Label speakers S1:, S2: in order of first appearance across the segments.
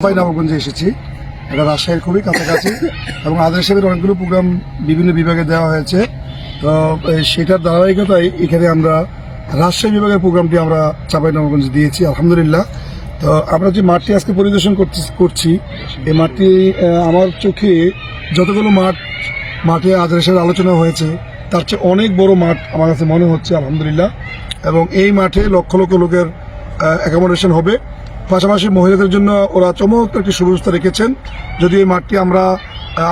S1: চাঁপাই নবাবগঞ্জে এসেছি। এটা রাজশাহীর খুবই কাছাকাছি এবং আদার সাহেবের অনেকগুলো প্রোগ্রাম বিভিন্ন বিভাগে দেওয়া হয়েছে। তো সেটার ধারাবাহিকতায় এখানে আমরা রাজশাহী বিভাগের প্রোগ্রামটি আমরা চাঁপাই নবাবগঞ্জে দিয়েছি আলহামদুলিল্লাহ। তো আমরা যে মাঠটি আজকে পরিদর্শন করছি এই মাঠটি আমার চোখে যতগুলো মাঠ মাঠে আদার সাহেবের আলোচনা হয়েছে তার চেয়ে অনেক বড় মাঠ আমার কাছে মনে হচ্ছে আলহামদুলিল্লাহ। এবং এই মাঠে লক্ষ লক্ষ লোকের অ্যাকোমোডেশন হবে। পাশাপাশি মহিলাদের জন্য ওরা চমৎকার একটি সুব্যবস্থা রেখেছেন। যদি এই মাঠটি আমরা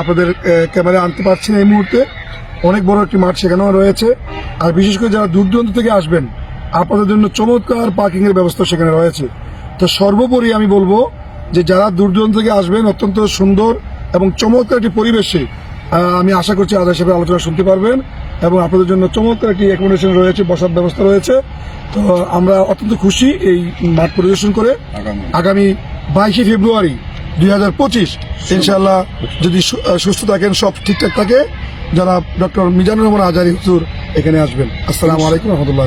S1: আপনাদের ক্যামেরায় আনতে পারছি এই মুহূর্তে, অনেক বড় একটি মাঠ সেখানেও রয়েছে। আর বিশেষ করে যারা দূর দূরান্ত থেকে আসবেন, আপনাদের জন্য চমৎকার পার্কিং এর ব্যবস্থা সেখানে রয়েছে। তো সর্বোপরি আমি বলব যে যারা দূর দূরান্ত থেকে আসবেন, অত্যন্ত সুন্দর এবং চমৎকার একটি পরিবেশে আমি আশা করছি আদার হিসেবে আলোচনা শুনতে পারবেন। এবং আপনাদের জন্য চমৎকার একটি অ্যাকোমোডেশন রয়েছে বসার ব্যবস্থা রয়েছে। তো আমরা অত্যন্ত খুশি এই মাঠ পরিদর্শন করে। আগামী। বাইশে ফেব্রুয়ারি দুই হাজার পঁচিশ ইনশাল্লাহ যদি সুস্থ থাকেন সব ঠিকঠাক থাকে যারা ডক্টর মিজানুর রহমান আজারি হুসুর এখানে আসবেন। আসসালামু আলাইকুম রহমতুল্লাহ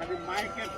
S2: মাইকের